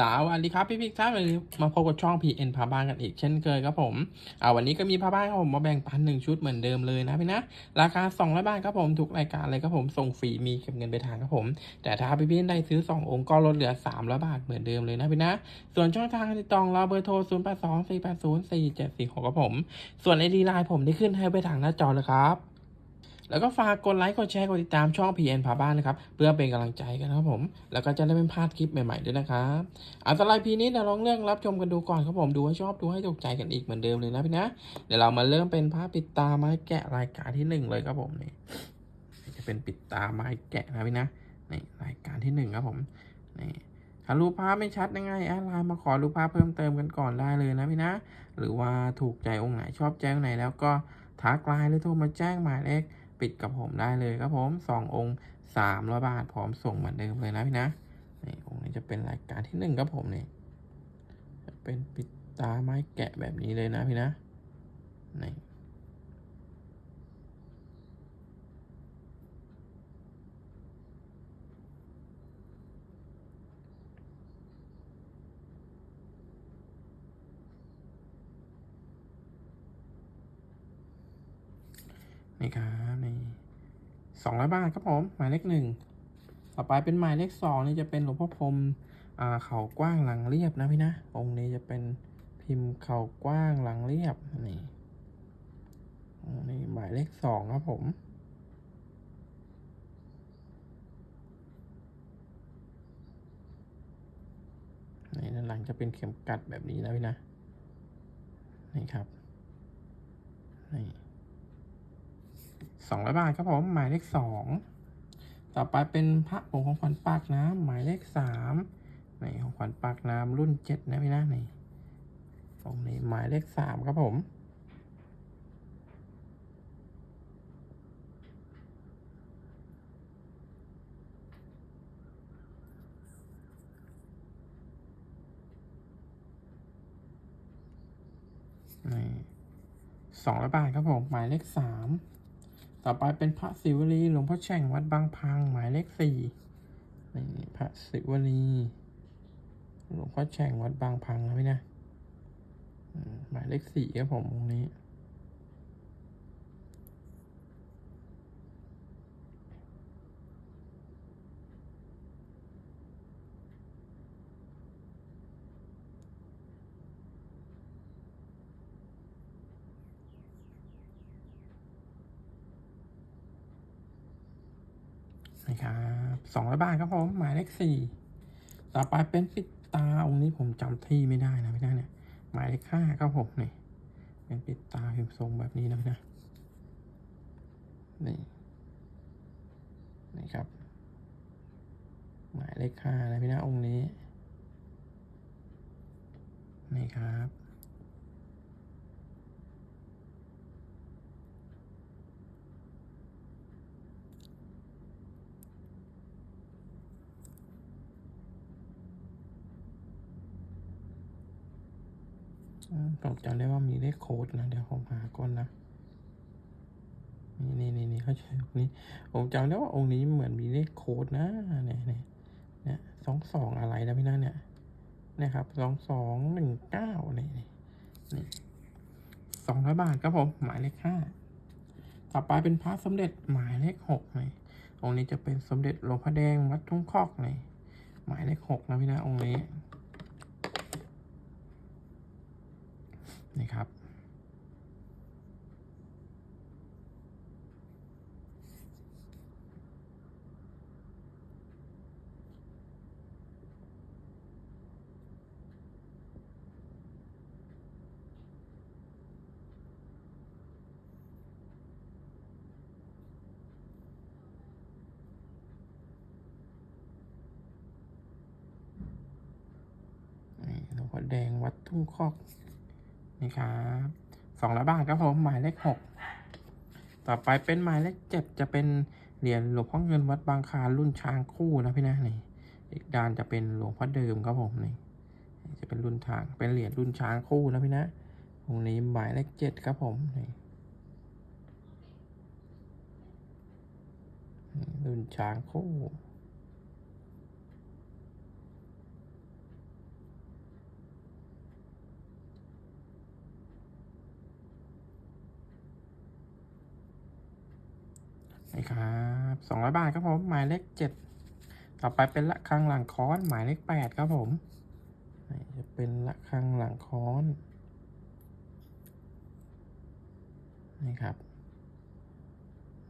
สวัสดีครับพี่พิกท่านเลยมาพบกับช่อง PN พาบ้านกันอีกเช่นเคยครับผมอ่าวันนี้ก็มีพาบ้านครับผมมาแบ่งปันหนึ่งชุดเหมือนเดิมเลยนะพี่นะราคา200บาทครับผมทุกรายการเลยครับผมส่งฟรีมีเก็บเงินไปทางครับผม แต่ถ้าพี่พี่ได้ซื้อ 2 องค์ก็ลดเหลือ300บาทเหมือนเดิมเลยนะพี่นะ ส่วนช่องทางการติดต่อเราเบอร์โทร 0 8 2 4 8 0 4 7 4 6ครับผม ส่วนไอดีไลน์ผมได้ขึ้นให้ไปทางหน้าจอเลยครับ แล้วก็ฝากกดไลค์ กดแชร์ กดติดตามช่อง PN พาบ้านนะครับ เพื่อเป็นกำลังใจกันนะครับผม แล้วก็จะได้ไม่พลาดคลิปใหม่ๆด้วยนะครับอันตรายพีนี้เดี๋ยวลองเลือกรับชมกันดูก่อนครับผม ดูให้ชอบดูให้ถูกใจกันอีกเหมือนเดิมเลยนะพี่นะ เดี๋ยวเรามาเริ่มเป็นภาพปิดตาไม้แกะรายการที่หนึ่งเลยครับผมนี่จะเป็นปิดตาไม้แกะนะพี่นะนี่รายการที่หนึ่งครับผมนี่ถ้ารูปภาพไม่ชัดยังไงแอดไลน์มาขอรูปภาพเพิ่มเติมกันก่อนได้เลยนะพี่นะ หรือว่าถูกใจองค์ไหนชอบแจ้งไหนแล้วก็ทักไลน์หรือโทรมาแจ้งหมายเลข ปิดกับผมได้เลยครับผมสององค์สามร้อยบาทพร้อมส่งเหมือนเดิมเลยนะพี่นะนี่องค์นี้จะเป็นรายการที่หนึ่งครับผมนี่จะเป็นปิดตาไม้แกะแบบนี้เลยนะพี่นะนี่นี่ครับ สองร้อยบาทครับผม หมายเลขหนึ่งต่อไปเป็นหมายเลขสองนี่จะเป็นหลวงพ่อพรมอ่าเข่ากว้างหลังเรียบนะพี่นะ องค์นี้จะเป็นพิมพ์เข่ากว้างหลังเรียบนี่นี้หมายเลขสองครับผม นี่ด้านหลังจะเป็นเข็มกัดแบบนี้นะพี่นะ นี่ครับ นี่ สองร้อยบาทครับผมหมายเลขสองต่อไปเป็นพระผงของขวัญปากน้ำหมายเลขสามนี่ของขวัญปากน้ำรุ่นเจ็ดนะพี่นะนี่องค์นี้หมายเลขสามครับผมนี่สองร้อยบาทครับผม หมายเลขสาม ต่อไปเป็นพระศิวลีหลวงพ่อแฉ่งวัดบางพัง หมายเลขสี่นี่พระศิวลีหลวงพ่อแฉ่งวัดบางพังนะพี่นะหมายเลขสี่ครับผมตรงนี้ นะครับสองร้อยบาทครับผมหมายเลขสี่ต่อไปเป็นปิดตาองค์นี้ผมจำที่ไม่ได้นะพี่นะเนี่ยหมายเลขห้าครับผมนี่เป็นปิดตาพิมพ์ทรงแบบนี้นะพี่นะนี่นี่ครับ หมายเลขห้านะพี่นะองค์นี้นี่ครับ ผมจำได้ว่ามีเลขโค้ดนะ เดี๋ยวผมหาก่อนนะ นี่นี่นี่นี่เขาใช้องค์นี้ ผมจำได้ว่าองค์นี้เหมือนมีเลขโค้ดนะ เนี่ยเนี่ยเนี่ยสองสองอะไรนะพี่นะเนี่ยนะครับสองสองหนึ่งเก้านี่นี่นี่สองร้อยบาทครับผม หมายเลขห้าต่อไปเป็นพระสมเด็จหมายเลขหกนี่องค์นี้จะเป็นสมเด็จหลวงพ่อแดงวัดทุ่งคอกนี่หมายเลขหกนะพี่นะองค์นี้ นี่ครับนี่หลวงพ่อแดงวัดทุ่งคอก นี่ครับสองร้อยบาทครับผมหมายเลขหกต่อไปเป็นหมายเลขเจ็ดจะเป็นเหรียญหลวงพ่อเงินวัดบางคารุ่นช้างคู่นะพี่นะนี่อีกด้านจะเป็นหลวงพ่อเดิมครับผมนี่จะเป็นรุ่นทางเป็นเหรียญรุ่นช้างคู่นะพี่นะตรงนี้หมายเลขเจ็ดครับผมนี่รุ่นช้างคู่ นี่ ครับสองร้อยบาทครับผม หมายเลขเจ็ดต่อไปเป็นละครังหลังค้อน หมายเลขแปดครับผมจะเป็นละครังหลังค้อนนี่ครับ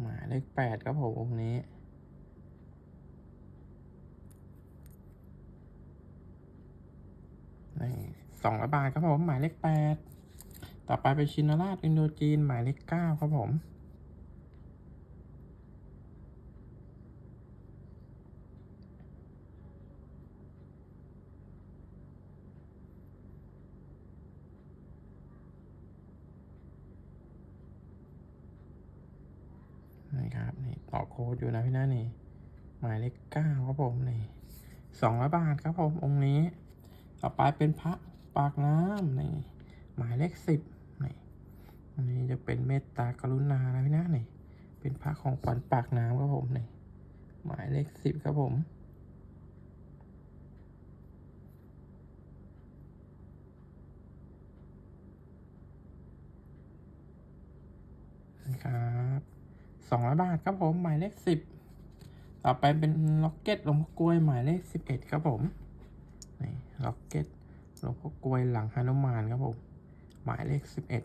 หมายเลขแปดครับผมองค์นี้สองร้อยบาทครับผม หมายเลขแปดต่อไปเป็นชินราชอินโดจีน หมายเลขเก้าครับผม นี่ครับนี่ต่อโค้ดอยู่นะพี่นะนี่ หมายเลขเก้าครับผมนี่สองร้อยบาทครับผมองค์นี้ ต่อไปเป็นพระปากน้ำนี่หมายเลขสิบนี่อันนี้จะเป็นเมตตากรุณานะพี่นะนี่ เป็นพระของขวัญปากน้ำครับผมนี่หมายเลขสิบครับผม นะครับ สองร้อยบาทครับผม หมายเลขสิบต่อไปเป็นล็อกเก็ตหลวงพ่อกล้วยหมายเลขสิบเอ็ดครับผมนี่ล็อกเก็ตหลวงพ่อกล้วยหลังฮานุมานครับผม หมายเลขสิบเอ็ด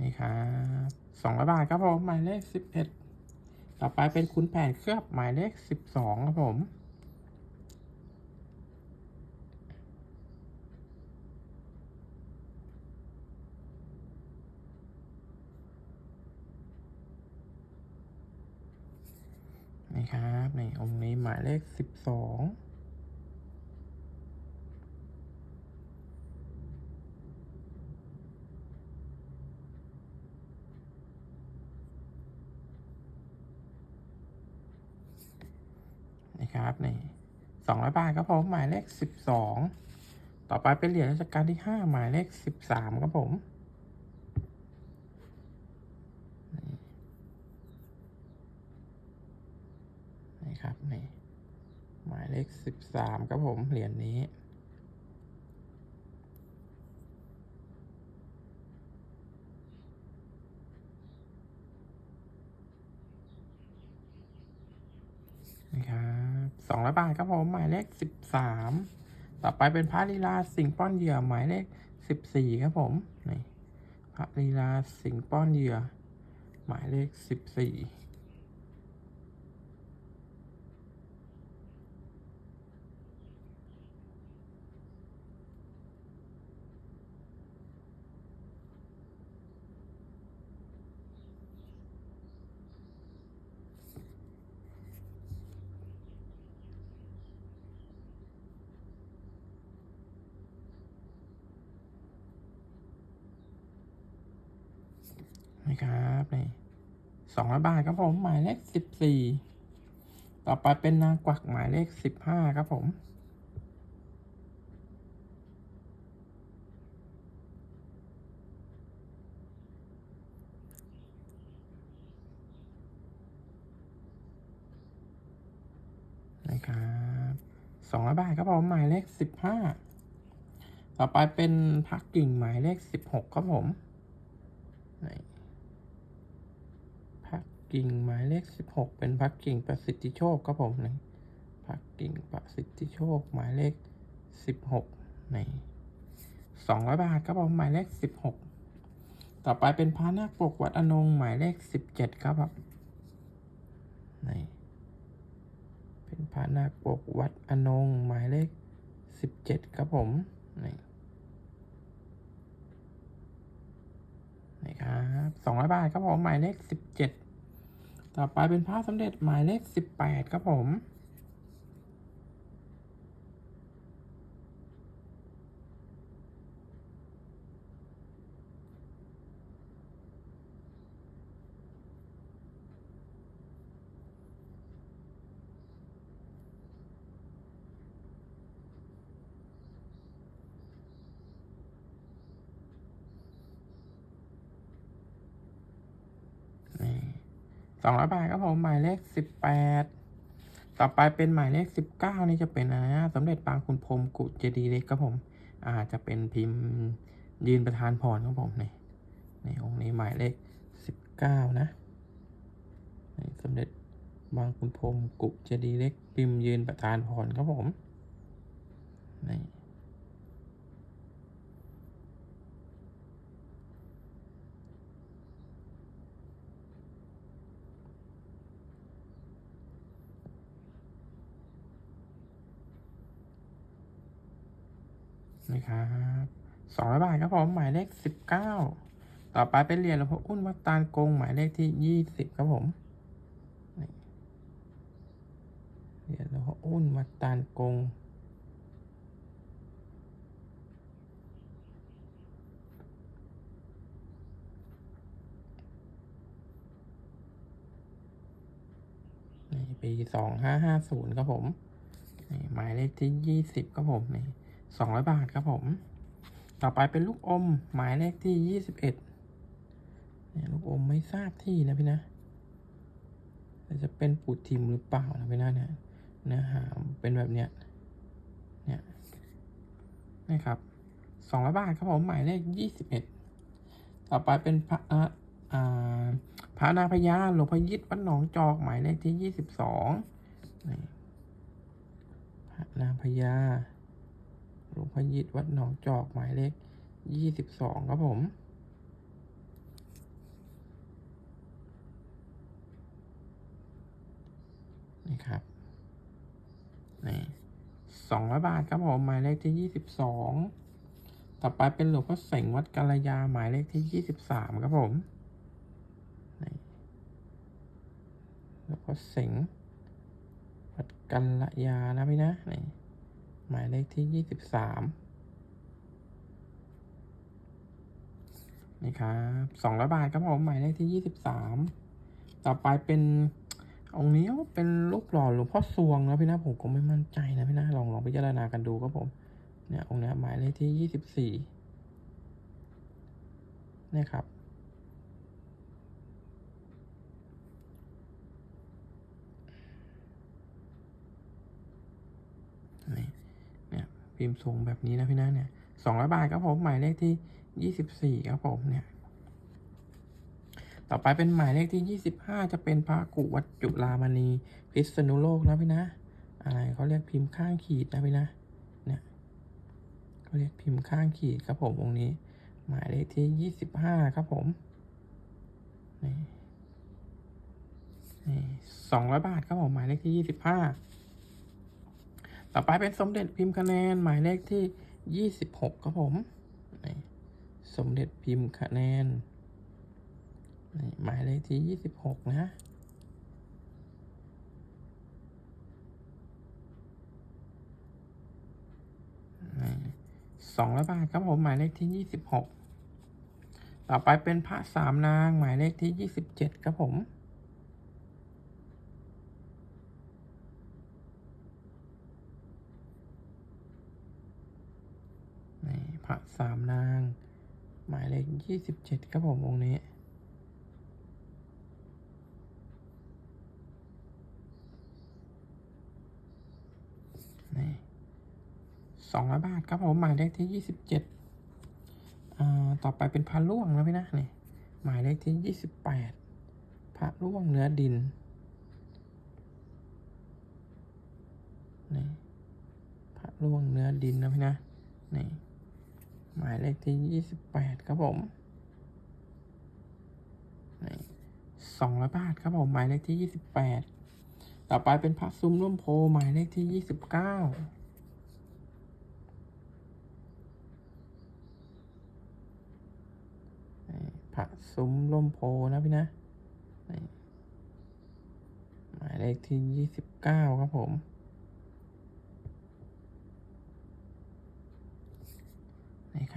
นี่ครับสองร้อยบาทครับผมหมายเลขสิบเอ็ดต่อไปเป็นคุณแผนเคลือบหมายเลขสิบสองครับผมนี่ครับในองค์นี้หมายเลขสิบสอง ครับนี่สองร้อยบาทครับผมหมายเลขสิบสองต่อไปเป็นเหรียญราชการที่ห้าหมายเลขสิบสามครับผมนี่ครับนี่หมายเลขสิบสามครับผมเหรียญนี้นี่ครับ สองร้อยบาทครับผมหมายเลขสิบสามต่อไปเป็นพระลีลาสิงป้อนเหยื่อหมายเลขสิบสี่ครับผมนี่พระลีลาสิงป้อนเหยื่อหมายเลขสิบสี่ นะครับนี่สองร้อยบาทครับผม หมายเลขสิบสี่ต่อไปเป็นนางกวักหมายเลขสิบห้าครับผมนะครับสองร้อยบาทครับผมหมายเลขสิบห้าต่อไปเป็นพักกิ่งหมายเลขสิบหกครับผมนี่ กิ่งหมายเลขสิบหกเป็นพักกิ่งประสิทธิโชคครับผมนี่พักกิ่งประสิทธิโชค หมายเลขสิบหกนี่สองร้อยบาทครับผมหมายเลขสิบหกต่อไปเป็นพระนาคปกวัดอนงหมายเลขสิบเจ็ดครับผมนี่เป็นพระนาคปกวัดอนงหมายเลขสิบเจ็ดครับผมนี่นะครับสองร้อยบาทครับผมหมายเลขสิบเจ็ด ต่อไปเป็นพระสำเร็จหมายเลขสิบแปดครับผม นี่ ส องร้อยบาทครับผมหมายเลขสิบแปดต่อไปเป็นหมายเลขสิบเก้านี่จะเป็นอะไรนะสมเด็จปางคุณพรมกุเจดีเล็กครับผม อาจจะเป็นพิมพ์ยืนประธานพรครับผมนี่ในองค์นี้หมายเลขสิบเก้านะนี่สมเด็จบางคุณพรมกุเจดีเล็กพิมพ์ยืนประธานพรครับผมนี่ นะครับสองร้อยบาทครับผม หมายเลขสิบเก้าต่อไปเป็นเหรียญหลวงพ่ออุ้นวัดตาลกงหมายเลขที่ยี่สิบครับผมเหรียญหลวงพ่ออุ้นวัดตาลกงนี่ปีสองห้าห้าศูนย์ครับผมนี่หมายเลขที่ยี่สิบครับผมนี่ สองร้อยบาทครับผม ต่อไปเป็นลูกอม หมายเลขที่ยี่สิบเอ็ดนี่ยลูกอมไม่ทราบที่นะพี่นะจะเป็นปูดทิมหรือเปล่านะพี่นะเนี่ยเนื้อหาเป็นแบบเนี้ยเนี่ยนะครับสองร้อยบาทครับผมหมายเลขยี่สิบเอ็ดต่อไปเป็นพระอ่าพระนาพญาหลวงพยิตวัดหนองจอก หมายเลขที่ยี่สิบสองนี่พระนาพญา ลวงพยิตวัดหนองจอกหมายเลขยี่สิบสองครับผมนี่ครับนี่สองร้อยบาทครับผมหมายเลขที่ยี่สิบสองต่อไปเป็นหลวงพ่อเสงวัดกาลยาหมายเลขที่ยี่สิบสามครับผมนี่หลวงพ่อเสงวัดกาลยานะพี่นะนี่ หมายเลขที่ยี่สิบสามนี่ครับสองร้อยบาทครับผมหมายเลขที่ยี่สิบสามต่อไปเป็นองค์นี้เป็นรูปหล่อหลวงพ่อสวงนะพี่นะผมก็ไม่มั่นใจนะพี่นะลองลองพิจารณากันดูครับผมเนี่ยองค์นี้หมายเลขที่ยี่สิบสี่นี่ครับ นี่เนี่ย พิมพ์ทรงแบบนี้นะพี่นะเนี่ยสองร้อยบาทครับผม หมายเลขที่ยี่สิบสี่ครับผมเนี่ย ต่อไปเป็นหมายเลขที่ยี่สิบห้าจะเป็นพระกุวัดจุฬามณีพิษณุโลกนะพี่นะอะไรเขาเรียกพิมพ์ข้างขีดนะพี่นะเนี่ยเขาเรียกพิมพ์ข้างขีดครับผมองค์นี้ หมายเลขที่ยี่สิบห้าครับผมนี่สองร้อยบาทครับผมหมายเลขที่ยี่สิบห้า ต่อไปเป็นสมเด็จพิมพ์คะแนนหมายเลขที่ยี่สิบหกครับผมสมเด็จพิมพ์คะแนนหมายเลขที่ยี่สิบหกนะสองร้อยบาทครับผมหมายเลขที่ยี่สิบหกต่อไปเป็นพระสามนางหมายเลขที่ยี่สิบเจ็ดครับผม นี่พ ระสามนาง หมายเลขยี่สิบเจ็ดครับผมองค์นี้ นี่สองร้อยบาทครับผม หมายเลขที่ยี่สิบเจ็ดอ่าต่อไปเป็นพระล่วงแล้วพี่นะนี่ หมายเลขที่ยี่สิบแปดพระล่วงเนื้อดินนี่พระล่วงเนื้อดินนะพี่นะนี่ หมายเลขที่ยี่สิบแปดครับผมสองร้อยบาทครับผมหมายเลขที่ยี่สิบแปดต่อไปเป็นพระซุ้มร่มโพหมายเลขที่ยี่สิบเก้าพระซุ้มร่มโพนะพี่นะหมายเลขที่ยี่สิบเก้าครับผม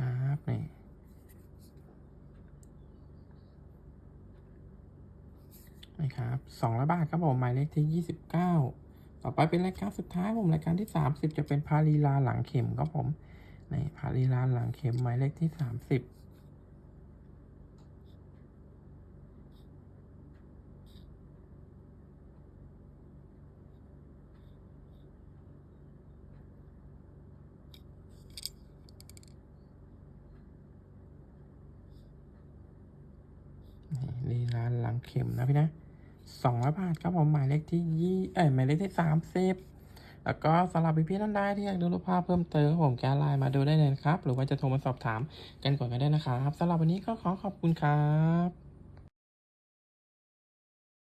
ครับนี่นะครับสองร้อยบาทครับผมหมายเลขที่ยี่สิบเก้าต่อไปเป็นรายการสุดท้ายผมรายการที่สามสิบจะเป็นพาลีลาหลังเข็มครับผมนี่พาลีลาหลังเข็มหมายเลขที่สามสิบ นี่ลีลานหลัง เข็มนะพี่นะสองร้อยบาทครับผมหมายเลขที่ยี่เอ้ยหมายเลขที่สามสิบแล้วก็สำหรับพี่ๆท่านใดที่อยากดูรูปภาพเพิ่มเติมครับผมแกไลน์มาดูได้เลยครับ หรือว่าจะโทรมาสอบถามกันก่อนก็ได้นะครับสำหรับวันนี้ก็ขอขอบคุณครับ